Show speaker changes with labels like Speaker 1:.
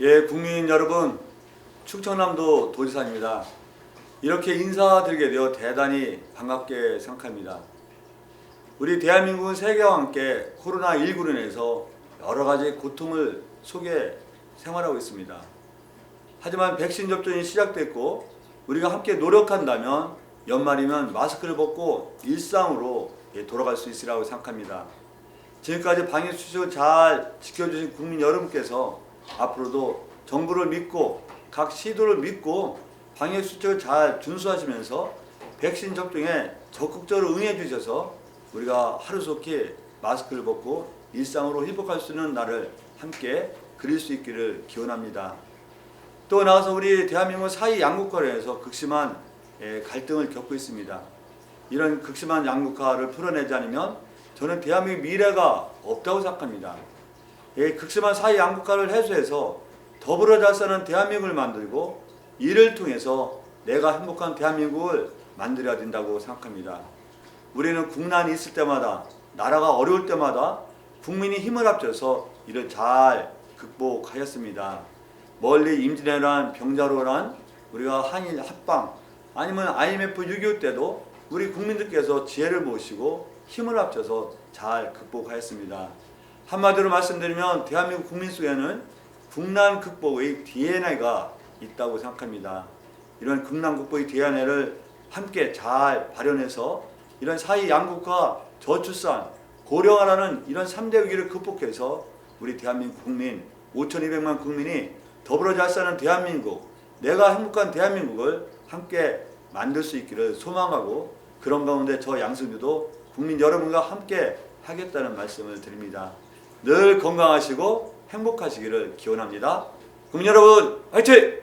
Speaker 1: 예, 국민 여러분, 충청남도 도지사입니다. 이렇게 인사드리게 되어 대단히 반갑게 생각합니다. 우리 대한민국은 세계와 함께 코로나19로 인해서 여러 가지 고통을 속에 생활하고 있습니다. 하지만 백신 접종이 시작됐고 우리가 함께 노력한다면 연말이면 마스크를 벗고 일상으로 예, 돌아갈 수 있으리라고 생각합니다. 지금까지 방역 수칙을 잘 지켜주신 국민 여러분께서 앞으로도 정부를 믿고 각 시도를 믿고 방역 수칙을 잘 준수하시면서 백신 접종에 적극적으로 응해 주셔서 우리가 하루속히 마스크를 벗고 일상으로 회복할 수 있는 날을 함께 그릴 수 있기를 기원합니다. 또 나와서 우리 대한민국 사이 양국화에서 극심한 예, 갈등을 겪고 있습니다. 이런 극심한 양국화를 풀어내지 않으면 저는 대한민국 미래가 없다고 생각합니다. 예, 극심한 사회 양국화를 해소해서 더불어 잘 사는 대한민국을 만들고 이를 통해서 내가 행복한 대한민국을 만들어야 된다고 생각합니다. 우리는 국난이 있을 때마다 나라가 어려울 때마다 국민이 힘을 합쳐서 이를 잘 극복하였습니다. 멀리 임진왜란 병자로란 우리가 한일 합방 아니면 IMF 6.25 때도 우리 국민들께서 지혜를 모시고 힘을 합쳐서 잘 극복하였습니다. 한마디로 말씀드리면 대한민국 국민 속에는 국난 극복의 DNA가 있다고 생각합니다. 이런 국난 극복의 DNA를 함께 잘 발현해서 이런 사회 양국화, 저출산, 고령화라는 이런 3대 위기를 극복해서 우리 대한민국 국민 5,200만 국민이 더불어 잘 사는 대한민국, 내가 행복한 대한민국을 함께 만들 수 있기를 소망하고 그런 가운데 저 양승규도 국민 여러분과 함께 하겠다는 말씀을 드립니다. 늘 건강하시고 행복하시기를 기원합니다. 국민 여러분, 화이팅!